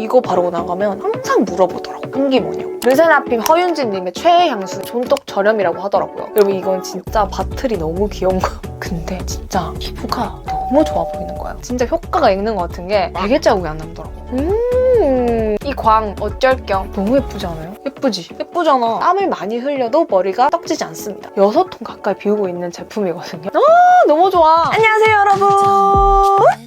이거 바르고 나가면 항상 물어보더라고. 향기 뭐냐고. 르세나핌 허윤진님의 최애 향수 존똑 저렴이라고 하더라고요. 여러분 이건 진짜 바틀이 너무 귀여운 거. 근데 진짜 피부가 너무 좋아 보이는 거예요. 진짜 효과가 있는 것 같은 게 되게 자국이 안 남더라고. 음, 이 광 어쩔 겸 너무 예쁘지 않아요? 예쁘지? 예쁘잖아. 땀을 많이 흘려도 머리가 떡지지 않습니다. 6통 가까이 비우고 있는 제품이거든요. 아, 너무 좋아. 안녕하세요, 여러분.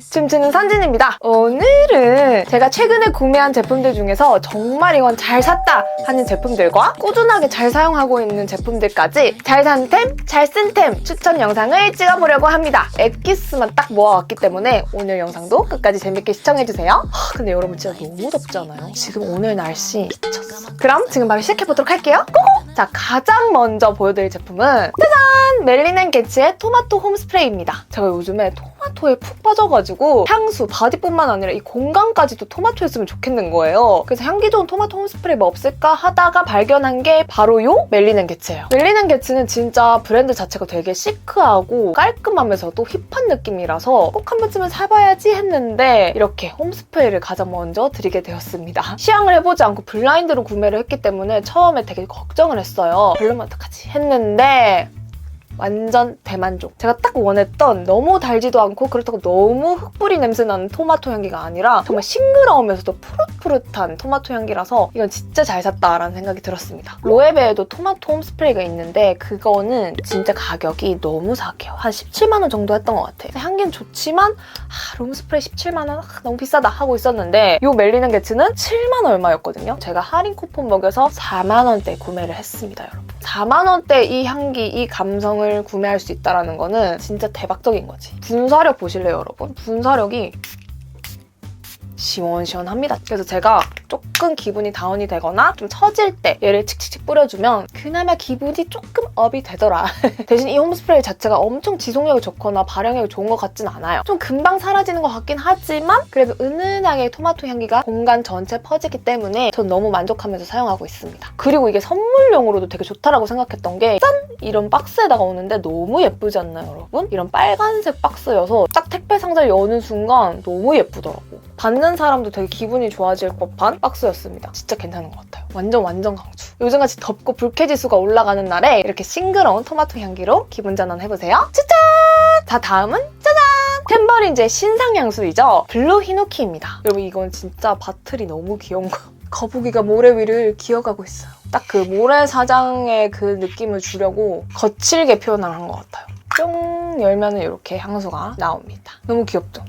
춤추는 선진입니다. 오늘은 제가 최근에 구매한 제품들 중에서 정말 이건 잘 샀다 하는 제품들과 꾸준하게 잘 사용하고 있는 제품들까지 잘 산 템, 잘 쓴 템 추천 영상을 찍어보려고 합니다. 엑기스만 딱 모아왔기 때문에 오늘 영상도 끝까지 재밌게 시청해주세요. 하, 근데 여러분 진짜 너무 덥잖아요. 지금 오늘 날씨 미쳤어. 그럼 지금 바로 시작해보도록 할게요. 고고! 자, 가장 먼저 보여드릴 제품은 짜잔! 멜리넨 게츠의 토마토 홈 스프레이입니다. 제가 요즘에 토 마토에 푹 빠져가지고 향수, 바디뿐만 아니라 이 공간까지도 토마토였으면 좋겠는 거예요. 그래서 향기 좋은 토마토 홈 스프레이 뭐 없을까 하다가 발견한 게 바로 요 멜리넨 게츠예요. 멜리넨 게츠는 진짜 브랜드 자체가 되게 시크하고 깔끔하면서도 힙한 느낌이라서 꼭 한 번쯤은 사봐야지 했는데 이렇게 홈 스프레이를 가장 먼저 드리게 되었습니다. 시향을 해보지 않고 블라인드로 구매를 했기 때문에 처음에 되게 걱정을 했어요. 별로면 어떡하지 했는데 완전 대만족. 제가 딱 원했던 너무 달지도 않고 그렇다고 너무 흙뿌리 냄새 나는 토마토 향기가 아니라 정말 싱그러우면서도 푸릇푸릇한 토마토 향기라서 이건 진짜 잘 샀다라는 생각이 들었습니다. 로에베에도 토마토 홈 스프레이가 있는데 그거는 진짜 가격이 너무 사게요. 한 17만 원 정도 했던 것 같아요. 향기는 좋지만 아, 룸 스프레이 17만 원 아, 너무 비싸다 하고 있었는데 요 멜리는 게츠는 7만 얼마였거든요. 제가 할인 쿠폰 먹여서 4만 원대 구매를 했습니다, 여러분. 4만 원대 이 향기, 이 감성을 구매할 수 있다는 거는 진짜 대박적인 거지. 분사력 보실래요, 여러분? 분사력이 시원시원합니다. 그래서 제가 조금 기분이 다운이 되거나 좀 처질 때 얘를 칙칙칙 뿌려주면 그나마 기분이 조금 업이 되더라. 대신 이 홈스프레이 자체가 엄청 지속력이 좋거나 발향력이 좋은 것 같진 않아요. 좀 금방 사라지는 것 같긴 하지만 그래도 은은하게 토마토 향기가 공간 전체에 퍼지기 때문에 전 너무 만족하면서 사용하고 있습니다. 그리고 이게 선물용으로도 되게 좋다라고 생각했던 게 짠! 이런 박스에다가 오는데 너무 예쁘지 않나요, 여러분? 이런 빨간색 박스여서 딱 택배 상자를 여는 순간 너무 예쁘더라고. 받는 사람도 되게 기분이 좋아질 법한 박스였습니다. 진짜 괜찮은 것 같아요. 완전 완전 강추. 요즘같이 덥고 불쾌지수가 올라가는 날에 이렇게 싱그러운 토마토 향기로 기분 전환 해보세요. 짜잔! 자 다음은 짜잔! 템버린즈의 신상 향수이죠. 블루 히노키입니다. 여러분 이건 진짜 바틀이 너무 귀여운 거. 거북이가 모래 위를 기어가고 있어요. 딱 그 모래사장의 그 느낌을 주려고 거칠게 표현을 한 것 같아요. 뿅 열면은 이렇게 향수가 나옵니다. 너무 귀엽죠?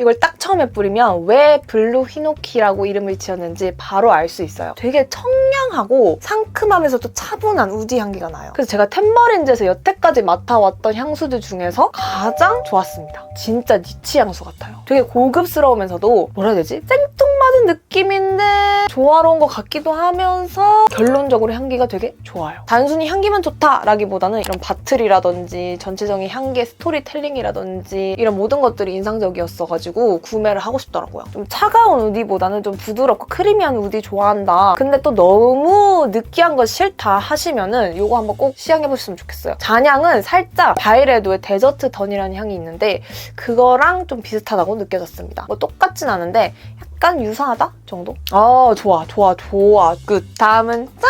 이걸 딱 처음에 뿌리면 왜 블루 히노키라고 이름을 지었는지 바로 알 수 있어요. 되게 청량하고 상큼하면서도 차분한 우디 향기가 나요. 그래서 제가 템버린즈에서 여태까지 맡아왔던 향수들 중에서 가장 좋았습니다. 진짜 니치 향수 같아요. 되게 고급스러우면서도 뭐라 해야 되지? 생뚱맞은 느낌인데 조화로운 것 같기도 하면서 결론적으로 향기가 되게 좋아요. 단순히 향기만 좋다라기보다는 이런 바틀이라든지 전체적인 향기의 스토리텔링이라든지 이런 모든 것들이 인상적이었어가지고 구매를 하고 싶더라고요. 좀 차가운 우디보다는 좀 부드럽고 크리미한 우디 좋아한다. 근데 또 너무 느끼한 거 싫다 하시면은 이거 한번 꼭 시향해보셨으면 좋겠어요. 잔향은 살짝 바이레도의 데저트 던이라는 향이 있는데 그거랑 좀 비슷하다고 느껴졌습니다. 뭐 똑같진 않은데 약간 유사하다 정도? 아 좋아 좋아 좋아 끝. 다음은 짠!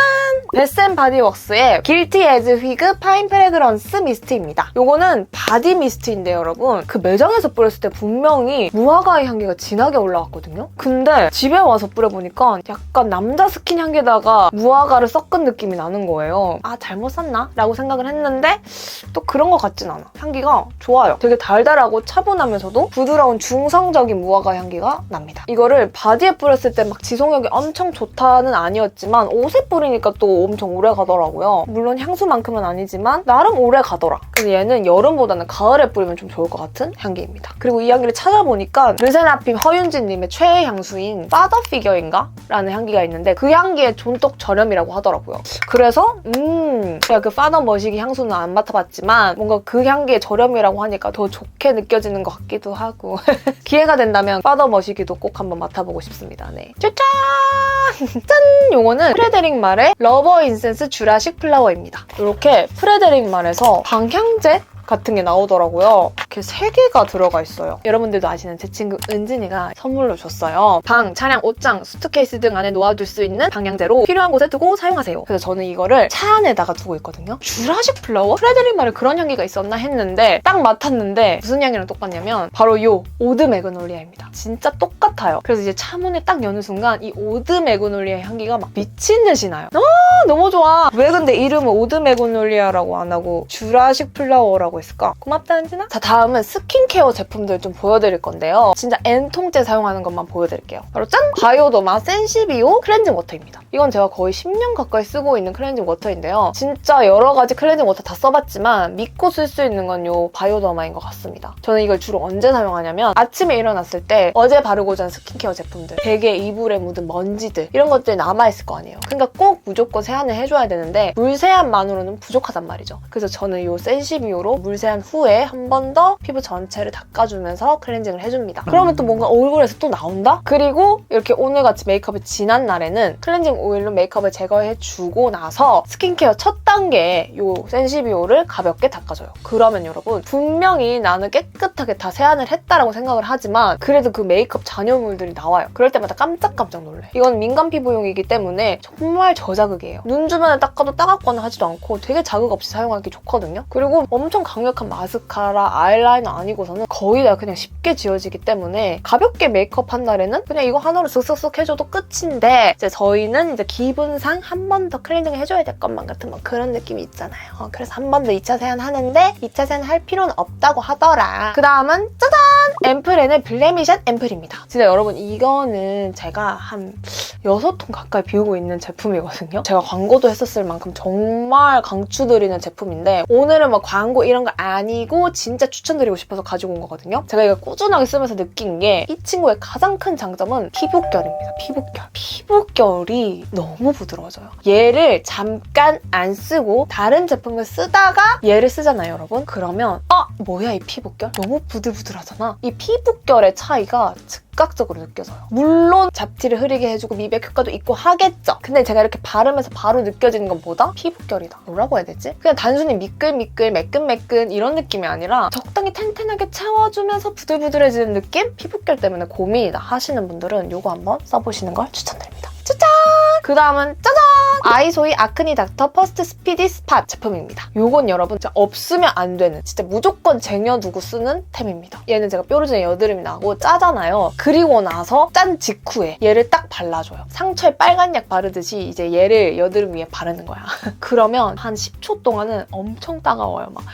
베센 바디웍스의 길티 에즈 휘그 파인 프레그런스 미스트입니다. 요거는 바디 미스트인데 여러분 그 매장에서 뿌렸을 때 분명히 무화과의 향기가 진하게 올라왔거든요. 근데 집에 와서 뿌려보니까 약간 남자 스킨 향기에다가 무화과를 섞은 느낌이 나는 거예요. 아 잘못 샀나? 라고 생각을 했는데 또 그런 것 같진 않아. 향기가 좋아요. 되게 달달하고 차분하면서도 부드러운 중성적인 무화과 향기가 납니다. 이거를 바디에 뿌렸을 때 막 지속력이 엄청 좋다는 아니었지만 옷에 뿌리니까 또 엄청 오래 가더라고요. 물론 향수만큼은 아니지만 나름 오래 가더라. 그래서 얘는 여름보다는 가을에 뿌리면 좀 좋을 것 같은 향기입니다. 그리고 이 향기를 찾아보니까 르세나핌 허윤진님의 최애 향수인 파더 피겨인가? 라는 향기가 있는데 그 향기의 존똑 저렴이라고 하더라고요. 그래서 음 제가 그 파더 머시기 향수는 안 맡아봤지만 뭔가 그 향기의 저렴이라고 하니까 더 좋게 느껴지는 것 같기도 하고 기회가 된다면 파더 머시기도 꼭 한번 맡 아보고 싶습니다. 네. 짜잔! 짠! 요거는 프레데릭 말의 러버 인센스 주라식 플라워입니다. 이렇게 프레데릭 말에서 방향제 같은 게 나오더라고요. 이렇게 세 개가 들어가 있어요. 여러분들도 아시는 제 친구 은진이가 선물로 줬어요. 방, 차량, 옷장, 수트케이스 등 안에 놓아둘 수 있는 방향제로 필요한 곳에 두고 사용하세요. 그래서 저는 이거를 차 안에다가 두고 있거든요. 주라식 플라워? 프레드릭 말에 그런 향기가 있었나 했는데 딱 맡았는데 무슨 향이랑 똑같냐면 바로 요 오드 매그놀리아입니다. 진짜 똑같아요. 그래서 이제 차문에 딱 여는 순간 이 오드 매그놀리아 향기가 막 미친 듯이 나요. 아 너무 좋아. 왜 근데 이름을 오드 매그놀리아라고 안 하고 주라식 플라워라고 했을까? 고맙다 은진아. 자 다음은 스킨케어 제품들 좀 보여드릴 건데요. 진짜 N통째 사용하는 것만 보여드릴게요. 바로 짠! 바이오더마 센시비오 클렌징 워터입니다. 이건 제가 거의 10년 가까이 쓰고 있는 클렌징 워터인데요. 진짜 여러 가지 클렌징 워터 다 써봤지만 믿고 쓸 수 있는 건 요 바이오더마인 것 같습니다. 저는 이걸 주로 언제 사용하냐면 아침에 일어났을 때 어제 바르고 잔 스킨케어 제품들 베개 이불에 묻은 먼지들 이런 것들이 남아있을 거 아니에요. 그러니까 꼭 무조건 세안을 해줘야 되는데 물 세안만으로는 부족하단 말이죠. 그래서 저는 요 센시비오로 물 세안 후에 한 번 더 피부 전체를 닦아주면서 클렌징을 해줍니다. 그러면 또 뭔가 얼굴에서 또 나온다? 그리고 이렇게 오늘같이 메이크업이 진한 날에는 클렌징 오일로 메이크업을 제거해주고 나서 스킨케어 첫 단계에 요 센시비오를 가볍게 닦아줘요. 그러면 여러분 분명히 나는 깨끗하게 다 세안을 했다라고 생각을 하지만 그래도 그 메이크업 잔여물들이 나와요. 그럴 때마다 깜짝깜짝 놀래. 이건 민감 피부용이기 때문에 정말 저자극이에요. 눈 주변에 닦아도 따갑거나 하지도 않고 되게 자극 없이 사용하기 좋거든요. 그리고 엄청 강 력한 마스카라, 아이라이너 아니고서는 거의 다 그냥 쉽게 지워지기 때문에 가볍게 메이크업 한 날에는 그냥 이거 하나로 쓱쓱쓱 해줘도 끝인데 이제 저희는 이제 기분상 한 번 더 클리닝 해줘야 될 것만 같은 뭐 그런 느낌이 있잖아요. 어, 그래서 한 번 더 2차 세안 하는데 2차 세안 할 필요는 없다고 하더라. 그 다음은 짜잔! 앰플에는 블레미샷 앰플입니다. 진짜 여러분 이거는 제가 한 6통 가까이 비우고 있는 제품이거든요. 제가 광고도 했었을 만큼 정말 강추드리는 제품인데 오늘은 뭐 광고 이런 거 아니고 진짜 추천드리고 싶어서 가지고 온 거거든요. 제가 이걸 꾸준하게 쓰면서 느낀 게 이 친구의 가장 큰 장점은 피부결입니다. 피부결. 피부결이 너무 부드러워져요. 얘를 잠깐 안 쓰고 다른 제품을 쓰다가 얘를 쓰잖아요, 여러분. 그러면 어? 뭐야 이 피부결? 너무 부들부들하잖아. 이 피부결의 차이가 즉각적으로 느껴져요. 물론 잡티를 흐리게 해주고 미백 효과도 있고 하겠죠. 근데 제가 이렇게 바르면서 바로 느껴지는 건 뭐다? 피부결이다. 뭐라고 해야 되지? 그냥 단순히 미끌미끌, 매끈매끈 이런 느낌이 아니라 적당히 탱탱하게 채워주면서 부들부들해지는 느낌? 피부결 때문에 고민이다 하시는 분들은 이거 한번 써보시는 걸 추천드립니다. 추천! 그 다음은 짜잔! 아이소이 아크니 닥터 퍼스트 스피디 스팟 제품입니다. 요건 여러분 진짜 없으면 안 되는 진짜 무조건 쟁여두고 쓰는 템입니다. 얘는 제가 뾰루지에 여드름이 나고 짜잖아요. 그리고 나서 짠 직후에 얘를 딱 발라줘요. 상처에 빨간 약 바르듯이 이제 얘를 여드름 위에 바르는 거야. 그러면 한 10초 동안은 엄청 따가워요. 막,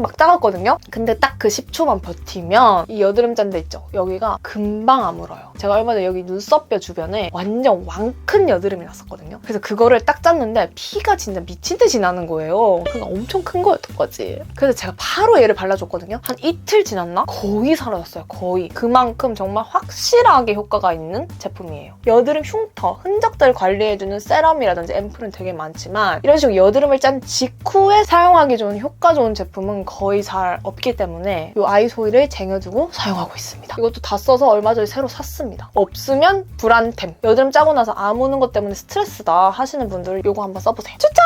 막 따갑거든요. 근데 딱 그 10초만 버티면 이 여드름 짠데 있죠? 여기가 금방 아물어요. 제가 얼마 전에 여기 눈썹뼈 주변에 완전 왕큰 여드름이 났었거든요. 그래서 그 거를 딱 짰는데 피가 진짜 미친 듯이 나는 거예요. 그러니까 엄청 큰 거였던 거지. 그래서 제가 바로 얘를 발라줬거든요. 한 이틀 지났나? 거의 사라졌어요. 거의. 그만큼 정말 확실하게 효과가 있는 제품이에요. 여드름 흉터, 흔적들 관리해주는 세럼이라든지 앰플은 되게 많지만 이런 식으로 여드름을 짠 직후에 사용하기 좋은 효과 좋은 제품은 거의 잘 없기 때문에 이 아이소이를 쟁여두고 사용하고 있습니다. 이것도 다 써서 얼마 전에 새로 샀습니다. 없으면 불안템. 여드름 짜고 나서 아무는 것 때문에 스트레스다 하시 는 분들 이거 한번 써보세요. 추천!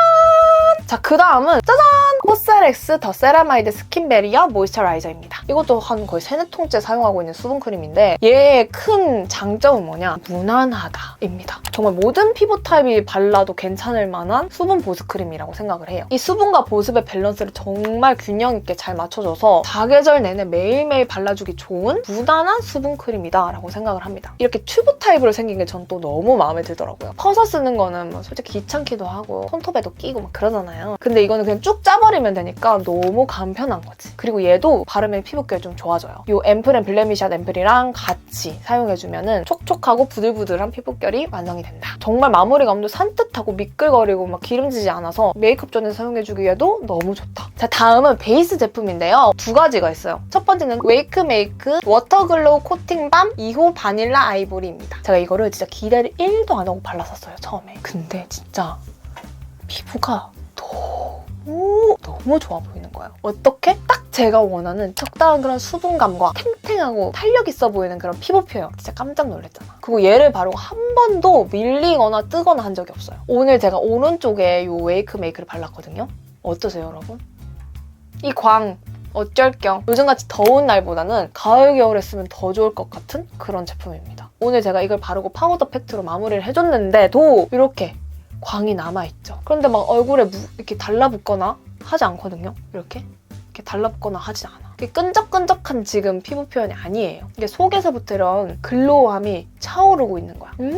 자, 그 다음은 짜잔! 코스렉스 더 세라마이드 스킨 베리어 모이스처라이저입니다. 이것도 한 거의 세네 통째 사용하고 있는 수분크림인데 얘의 큰 장점은 뭐냐? 무난하다입니다. 정말 모든 피부 타입이 발라도 괜찮을 만한 수분 보습 크림이라고 생각을 해요. 이 수분과 보습의 밸런스를 정말 균형 있게 잘 맞춰줘서 사계절 내내 매일매일 발라주기 좋은 무난한 수분 크림이다라고 생각을 합니다. 이렇게 튜브 타입으로 생긴 게 전 또 너무 마음에 들더라고요. 퍼서 쓰는 거는 뭐 솔직히 귀찮기도 하고 손톱에도 끼고 막 그러잖아요. 근데 이거는 그냥 쭉 짜버리면 되니까 너무 간편한 거지. 그리고 얘도 바르면 피부결 좀 좋아져요. 이 앰플앤 블레미샷 앰플이랑 같이 사용해주면 촉촉하고 부들부들한 피부결이 완성이 된다. 정말 마무리감도 산뜻하고 미끌거리고 막 기름지지 않아서 메이크업 전에 사용해주기에도 너무 좋다. 자 다음은 베이스 제품인데요. 두 가지가 있어요. 첫 번째는 웨이크메이크 워터글로우 코팅밤 2호 바닐라 아이보리입니다. 제가 이거를 진짜 기대를 1도 안 하고 발랐었어요 처음에. 근데 진짜 피부가 너무 너무 좋아 보이는 거예요. 어떻게? 딱 제가 원하는 적당한 그런 수분감과 탱탱하고 탄력 있어 보이는 그런 피부 표현. 진짜 깜짝 놀랐잖아. 그리고 얘를 바르고 한 번도 밀리거나 뜨거나 한 적이 없어요. 오늘 제가 오른쪽에 이 웨이크 메이크를 발랐거든요. 어떠세요, 여러분? 이 광 어쩔 겸 요즘같이 더운 날보다는 가을 겨울에 쓰면 더 좋을 것 같은 그런 제품입니다. 오늘 제가 이걸 바르고 파우더 팩트로 마무리를 해줬는데도 이렇게 광이 남아있죠. 그런데 막 얼굴에 무- 이렇게 달라붙거나 하지 않거든요. 이렇게 이렇게 달라붙거나 하진 않아. 이게 끈적끈적한 지금 피부 표현이 아니에요. 이게 속에서부터 이런 글로우함이 차오르고 있는 거야. 음,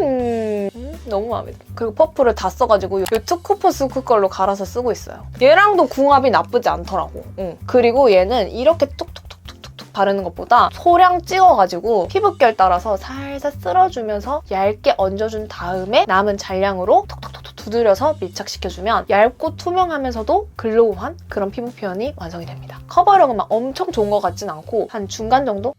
음, 너무 마음에 들어. 그리고 퍼프를 다 써가지고 이 투쿠퍼 스쿠 걸로 갈아서 쓰고 있어요. 얘랑도 궁합이 나쁘지 않더라고. 응. 그리고 얘는 이렇게 톡톡톡톡톡 바르는 것보다 소량 찍어가지고 피부결 따라서 살살 쓸어주면서 얇게 얹어준 다음에 남은 잔량으로 톡톡톡톡 두드려서 밀착시켜주면 얇고 투명하면서도 글로우한 그런 피부 표현이 완성이 됩니다. 커버력은 막 엄청 좋은 것 같진 않고 한 중간 정도?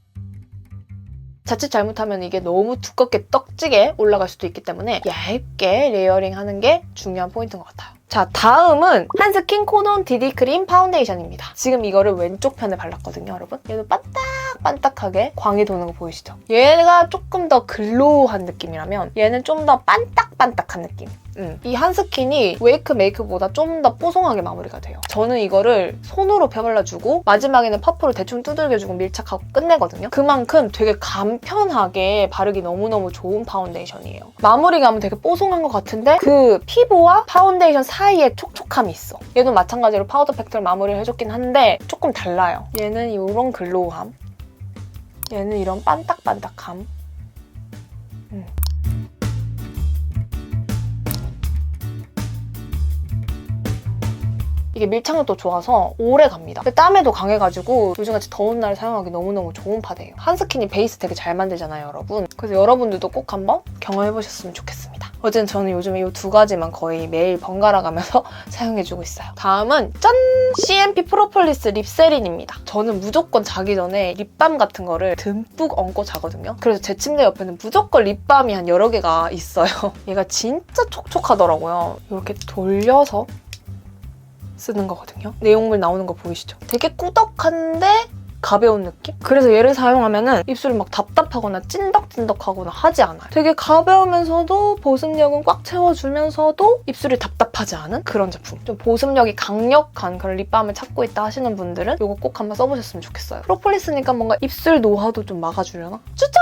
자칫 잘못하면 이게 너무 두껍게 떡지게 올라갈 수도 있기 때문에 얇게 레이어링 하는 게 중요한 포인트인 것 같아요. 자, 다음은 한스킨 코돈 디디 크림 파운데이션입니다. 지금 이거를 왼쪽 편에 발랐거든요, 여러분. 얘도 반딱반딱하게 광이 도는 거 보이시죠? 얘가 조금 더 글로우한 느낌이라면 얘는 좀 더 반딱반딱한 느낌. 음. 이 한 스킨이 웨이크 메이크보다 좀 더 뽀송하게 마무리가 돼요. 저는 이거를 손으로 펴발라주고 마지막에는 퍼프로 대충 두들겨주고 밀착하고 끝내거든요. 그만큼 되게 간편하게 바르기 너무너무 좋은 파운데이션이에요. 마무리감은 되게 뽀송한 것 같은데 그 피부와 파운데이션 사이에 촉촉함이 있어. 얘도 마찬가지로 파우더 팩트를 마무리를 해줬긴 한데 조금 달라요. 얘는 이런 글로우함. 얘는 이런 반딱반딱함. 음. 이게 밀착력도 좋아서 오래 갑니다. 땀에도 강해가지고 요즘같이 더운 날 사용하기 너무너무 좋은 파데예요. 한스킨이 베이스 되게 잘 만들잖아요, 여러분. 그래서 여러분들도 꼭 한번 경험해보셨으면 좋겠습니다. 어쨌든 저는 요즘에 이 두 가지만 거의 매일 번갈아 가면서 사용해주고 있어요. 다음은 짠! CMP 프로폴리스 립세린입니다. 저는 무조건 자기 전에 립밤 같은 거를 듬뿍 얹고 자거든요. 그래서 제 침대 옆에는 무조건 립밤이 한 여러 개가 있어요. 얘가 진짜 촉촉하더라고요. 이렇게 돌려서 쓰는 거거든요. 내용물 나오는 거 보이시죠? 되게 꾸덕한데 가벼운 느낌? 그래서 얘를 사용하면은 입술이 막 답답하거나 찐덕찐덕하거나 하지 않아요. 되게 가벼우면서도 보습력은 꽉 채워주면서도 입술이 답답하지 않은 그런 제품. 좀 보습력이 강력한 그런 립밤을 찾고 있다 하시는 분들은 이거 꼭 한번 써보셨으면 좋겠어요. 프로폴리스니까 뭔가 입술 노화도 좀 막아주려나? 추천!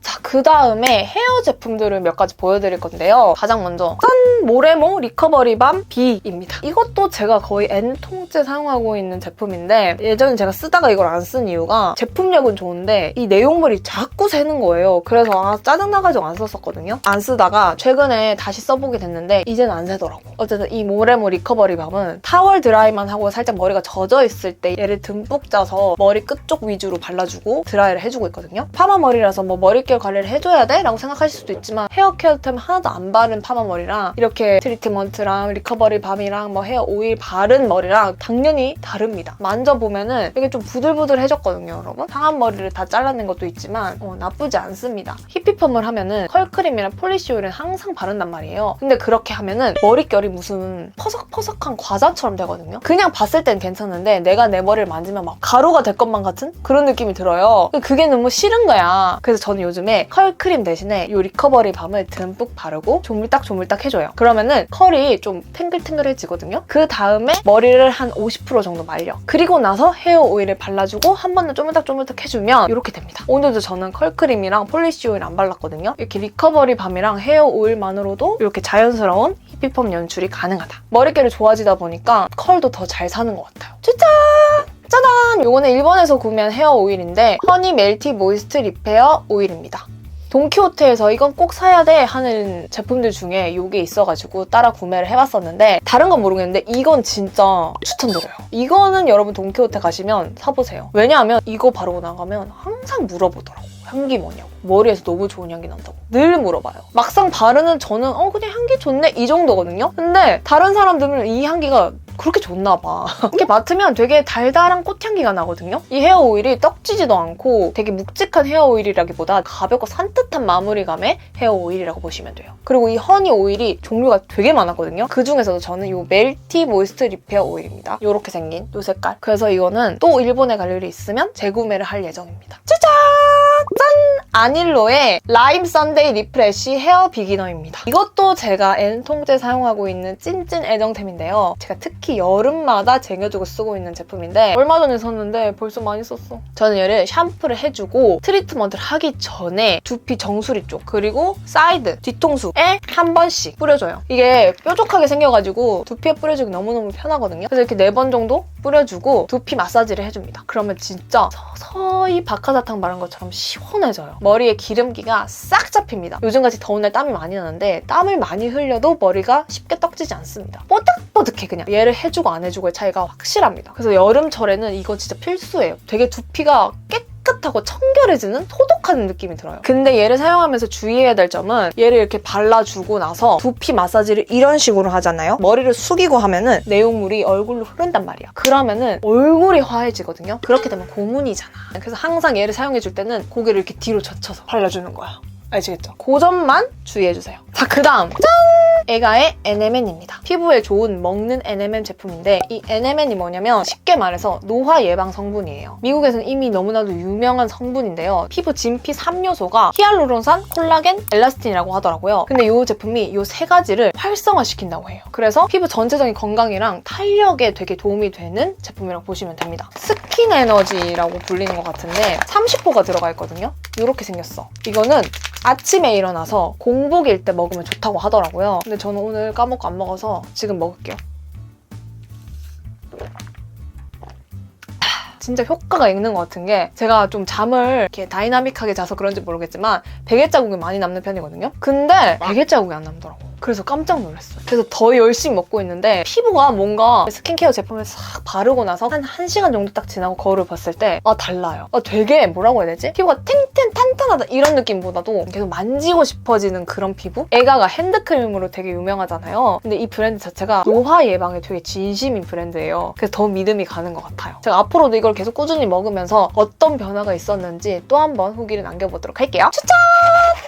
자, 그 다음에 헤어 제품들을 몇 가지 보여드릴 건데요. 가장 먼저 짠! 모레모 리커버리 밤 B입니다. 이것도 제가 거의 N통째 사용하고 있는 제품인데 예전에 제가 쓰다가 이걸 안쓴 이유가 제품력은 좋은데 이 내용물이 자꾸 새는 거예요. 그래서 아, 짜증나가지고 안 썼었거든요. 안 쓰다가 최근에 다시 써보게 됐는데 이제는 안 새더라고. 어쨌든 이 모레모 리커버리 밤은 타월 드라이만 하고 살짝 머리가 젖어 있을 때 얘를 듬뿍 짜서 머리 끝쪽 위주로 발라주고 드라이를 해주고 있거든요. 파마 머리라서 뭐 머릿결 관리를 해줘야 돼? 라고 생각하실 수도 있지만 헤어 케어 템 하나도 안 바른 파마 머리랑 이렇게 트리트먼트랑 리커버리 밤이랑 뭐 헤어 오일 바른 머리랑 당연히 다릅니다. 만져보면은 이게 좀 부들부들 해졌거든요, 여러분. 상한 머리를 다 잘라낸 것도 있지만 어, 나쁘지 않습니다. 히피펌을 하면은 컬크림이랑 폴리시 오일은 항상 바른단 말이에요. 근데 그렇게 하면은 머릿결이 무슨 퍼석퍼석한 과자처럼 되거든요. 그냥 봤을 땐 괜찮은데 내가 내 머리를 만지면 막 가루가 될 것만 같은 그런 느낌이 들어요. 그게 너무 싫은 거야. 그래서 저는 요즘에 컬크림 대신에 이 리커버리 밤을 듬뿍 바르고 조물딱 조물딱 해줘요. 그러면은 컬이 좀 탱글탱글해지거든요. 그 다음에 머리를 한 50% 정도 말려. 그리고 나서 헤어 오일을 발라 주고 한 번 더 쪼물딱쪼물딱 해주면 이렇게 됩니다. 오늘도 저는 컬크림이랑 폴리시 오일 안 발랐거든요. 이렇게 리커버리 밤이랑 헤어 오일만으로도 이렇게 자연스러운 히피펌 연출이 가능하다. 머릿결이 좋아지다 보니까 컬도 더 잘 사는 것 같아요. 추천! 짜잔! 요거는 일본에서 구매한 헤어 오일인데 허니 멜티 모이스트 리페어 오일입니다. 돈키호테에서 이건 꼭 사야 돼 하는 제품들 중에 이게 있어가지고 따라 구매를 해봤었는데 다른 건 모르겠는데 이건 진짜 추천드려요. 이거는 여러분 돈키호테 가시면 사보세요. 왜냐하면 이거 바르고 나가면 항상 물어보더라고. 향기 뭐냐고. 머리에서 너무 좋은 향기 난다고. 늘 물어봐요. 막상 바르는 저는 어 그냥 향기 좋네 이 정도거든요. 근데 다른 사람들은 이 향기가 그렇게 좋나 봐. 이렇게 맡으면 되게 달달한 꽃향기가 나거든요. 이 헤어 오일이 떡지지도 않고 되게 묵직한 헤어 오일이라기보다 가볍고 산뜻한 마무리감의 헤어 오일이라고 보시면 돼요. 그리고 이 허니 오일이 종류가 되게 많았거든요. 그 중에서도 저는 이 멜티 모이스트 리페어 오일입니다. 이렇게 생긴 이 색깔. 그래서 이거는 또 일본에 갈 일이 있으면 재구매를 할 예정입니다. 짜잔! 짠! 아닐로의 라임 썬데이 리프레쉬 헤어 비기너입니다. 이것도 제가 N통째 사용하고 있는 찐찐 애정템인데요. 제가 특히 여름마다 쟁여두고 쓰고 있는 제품인데 얼마 전에 샀는데 벌써 많이 썼어. 저는 얘를 샴푸를 해주고 트리트먼트를 하기 전에 두피 정수리 쪽 그리고 사이드 뒤통수에 한 번씩 뿌려줘요. 이게 뾰족하게 생겨가지고 두피에 뿌려주기 너무너무 편하거든요. 그래서 이렇게 네 번 정도 뿌려주고 두피 마사지를 해줍니다. 그러면 진짜 서서히 박하사탕 바른 것처럼 시원해져요. 머리에 기름기가 싹 잡힙니다. 요즘같이 더운 날 땀이 많이 나는데 땀을 많이 흘려도 머리가 쉽게 떡지지 않습니다. 뽀득뽀득해 그냥. 얘를 해주고 안 해주고의 차이가 확실합니다. 그래서 여름철에는 이거 진짜 필수예요. 되게 두피가 깨끗 하고 청결해지는 소독하는 느낌이 들어요. 근데 얘를 사용하면서 주의해야 될 점은 얘를 이렇게 발라주고 나서 두피 마사지를 이런 식으로 하잖아요. 머리를 숙이고 하면은 내용물이 얼굴로 흐른단 말이야. 그러면은 얼굴이 화해지거든요. 그렇게 되면 고문이잖아. 그래서 항상 얘를 사용해줄 때는 고개를 이렇게 뒤로 젖혀서 발라주는 거야. 아시겠죠? 그 점만 주의해주세요. 자, 그 다음. 짠! 에가의 NMN입니다. 피부에 좋은 먹는 NMN 제품인데 이 NMN이 뭐냐면 쉽게 말해서 노화 예방 성분이에요. 미국에서는 이미 너무나도 유명한 성분인데요. 피부 진피 3요소가 히알루론산, 콜라겐, 엘라스틴이라고 하더라고요. 근데 이 제품이 이 세 가지를 활성화시킨다고 해요. 그래서 피부 전체적인 건강이랑 탄력에 되게 도움이 되는 제품이라고 보시면 됩니다. 스킨 에너지라고 불리는 것 같은데 30호가 들어가 있거든요. 이렇게 생겼어. 이거는 아침에 일어나서 공복일 때 먹으면 좋다고 하더라고요. 근데 저는 오늘 까먹고 안 먹어서 지금 먹을게요. 진짜 효과가 있는 것 같은 게 제가 좀 잠을 이렇게 다이나믹하게 자서 그런지 모르겠지만 베개 자국이 많이 남는 편이거든요. 근데 베개 자국이 안 남더라고. 그래서 깜짝 놀랐어요. 그래서 더 열심히 먹고 있는데 피부가 뭔가 스킨케어 제품을 싹 바르고 나서 한 1시간 정도 딱 지나고 거울을 봤을 때 아 달라요. 아, 되게 뭐라고 해야 되지? 피부가 탱탱 탄탄하다 이런 느낌보다도 계속 만지고 싶어지는 그런 피부? 에가가 핸드크림으로 되게 유명하잖아요. 근데 이 브랜드 자체가 노화 예방에 되게 진심인 브랜드예요. 그래서 더 믿음이 가는 것 같아요. 제가 앞으로도 이걸 계속 꾸준히 먹으면서 어떤 변화가 있었는지 또 한 번 후기를 남겨보도록 할게요. 추천!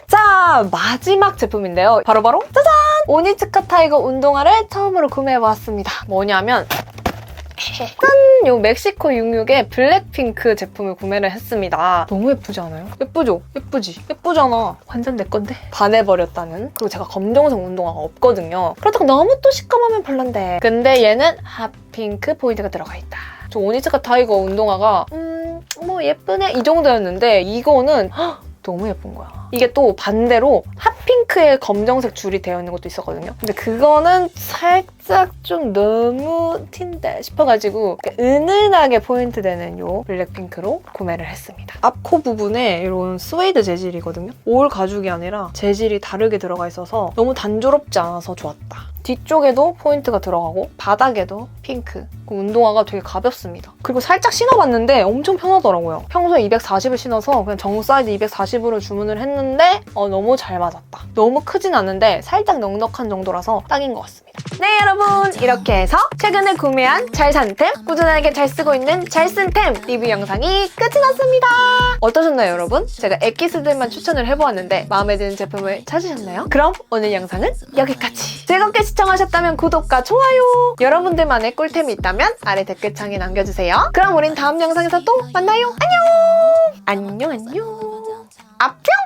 자, 마지막 제품인데요. 바로 바로 짜잔! 오니츠카 타이거 운동화를 처음으로 구매해보았습니다. 뭐냐면 짠! 요 멕시코 66의 블랙핑크 제품을 구매를 했습니다. 너무 예쁘지 않아요? 예쁘죠? 예쁘지? 예쁘잖아. 완전 내 건데? 반해버렸다는. 그리고 제가 검정색 운동화가 없거든요. 그렇다고 너무 또 시커먼면 별론데. 근데 얘는 핫핑크 포인트가 들어가 있다. 저 오니츠카 타이거 운동화가 음, 뭐 예쁘네 이 정도였는데 이거는 헉, 너무 예쁜 거야. 이게 또 반대로 핫핑크에 검정색 줄이 되어 있는 것도 있었거든요. 근데 그거는 살짝 좀 너무 틴데 싶어가지고 은은하게 포인트 되는 요 블랙핑크로 구매를 했습니다. 앞코 부분에 이런 스웨이드 재질이거든요. 올 가죽이 아니라 재질이 다르게 들어가 있어서 너무 단조롭지 않아서 좋았다. 뒤쪽에도 포인트가 들어가고 바닥에도 핑크 그 운동화가 되게 가볍습니다 그리고 살짝 신어봤는데 엄청 편하더라고요 평소에 240을 신어서 그냥 정 사이즈 240으로 주문을 했는데 어, 너무 잘 맞았다. 너무 크진 않은데 살짝 넉넉한 정도라서 딱인 것 같습니다. 네 여러분. 이렇게 해서 최근에 구매한 잘 산템 꾸준하게 잘 쓰고 있는 잘 쓴 템 리뷰 영상이 끝이 났습니다. 어떠셨나요 여러분? 제가 엑기스들만 추천을 해보았는데 마음에 드는 제품을 찾으셨나요? 그럼 오늘 영상은 여기까지. 즐겁게 시청하셨다면 구독과 좋아요. 여러분들만의 꿀템이 있다면 아래 댓글창에 남겨주세요. 그럼 우린 다음 영상에서 또 만나요. 안녕! 안녕 안녕. 아뿅